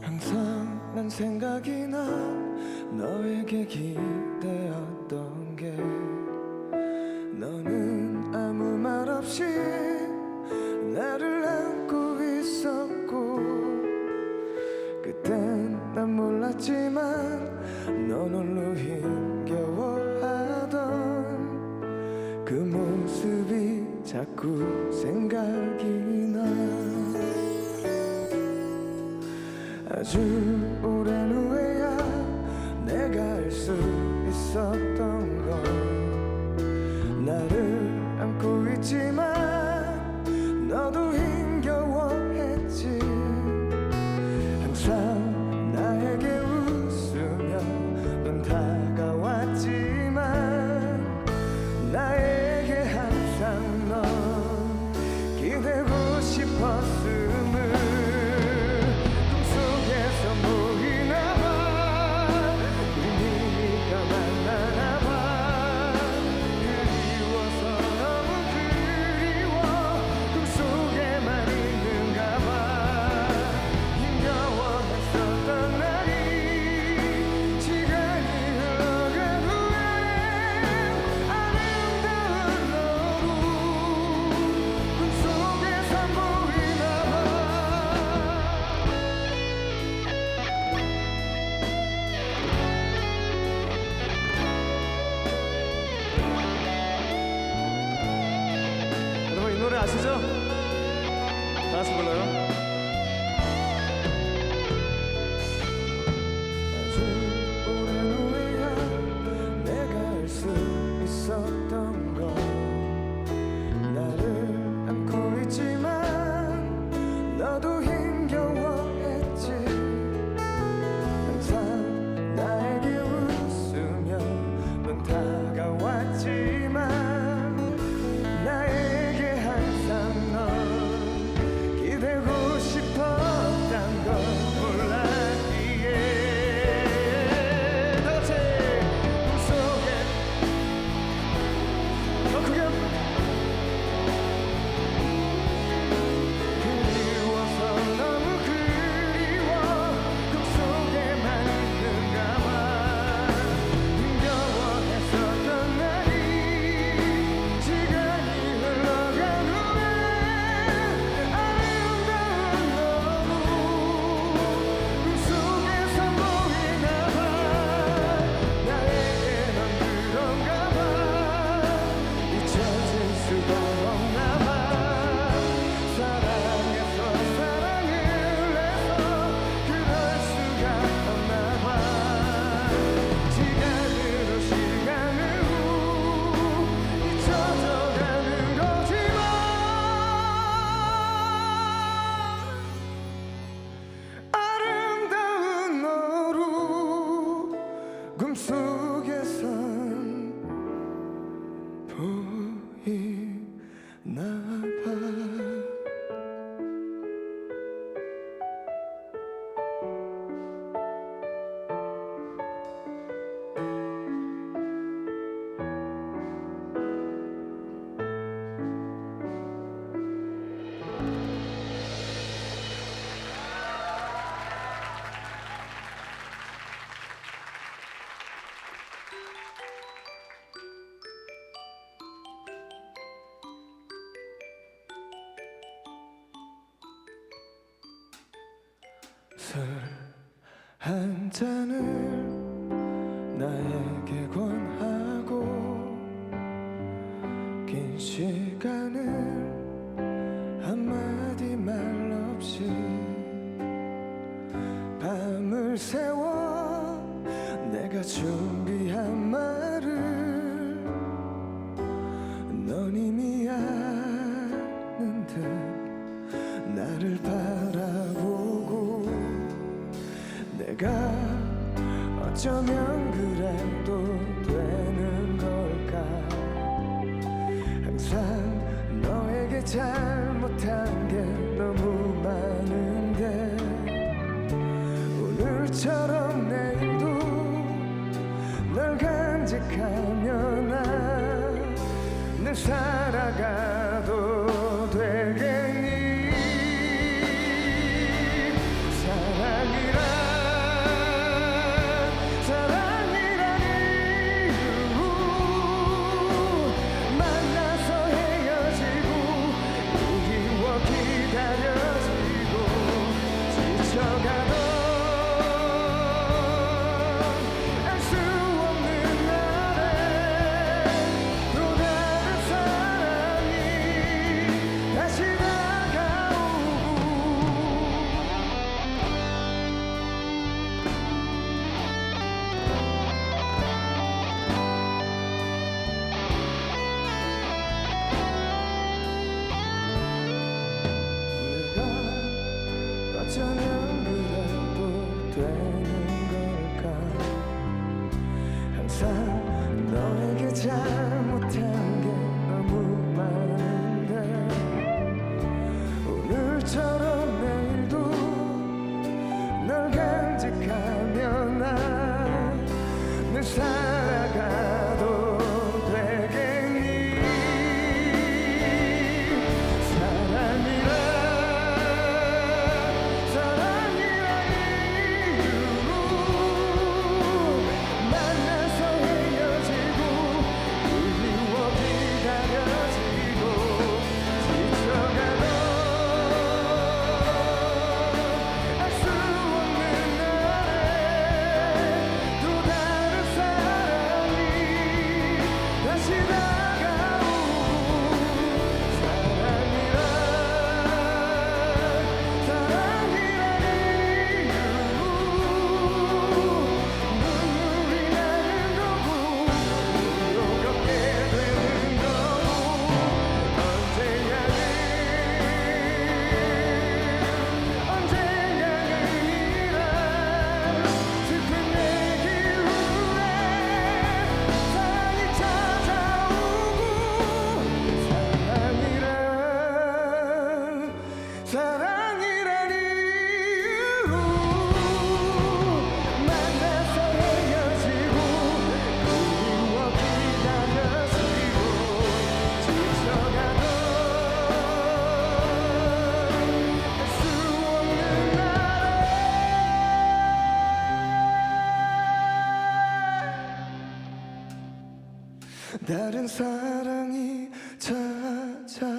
항상 난 생각이 나 너에게 기대었던 게 너는 그땐 난 몰랐지만 넌 홀로 힘겨워하던 그 모습이 자꾸 생각이 나. 아주 오랜 후에야 내가 알 수 있었던 걸. 나를 안고 있지만 아시죠? 다 같이 불러요. here. 술 한 잔을 나에게 권하고 긴 시간을 한마디 말 없이 밤을 세워 내가 준비한 말을 넌 이미 아는 듯 나를 봐. 내가 어쩌면 그래도 되는 걸까? 항상 너에게 잘못한 다른 사랑이 찾아오고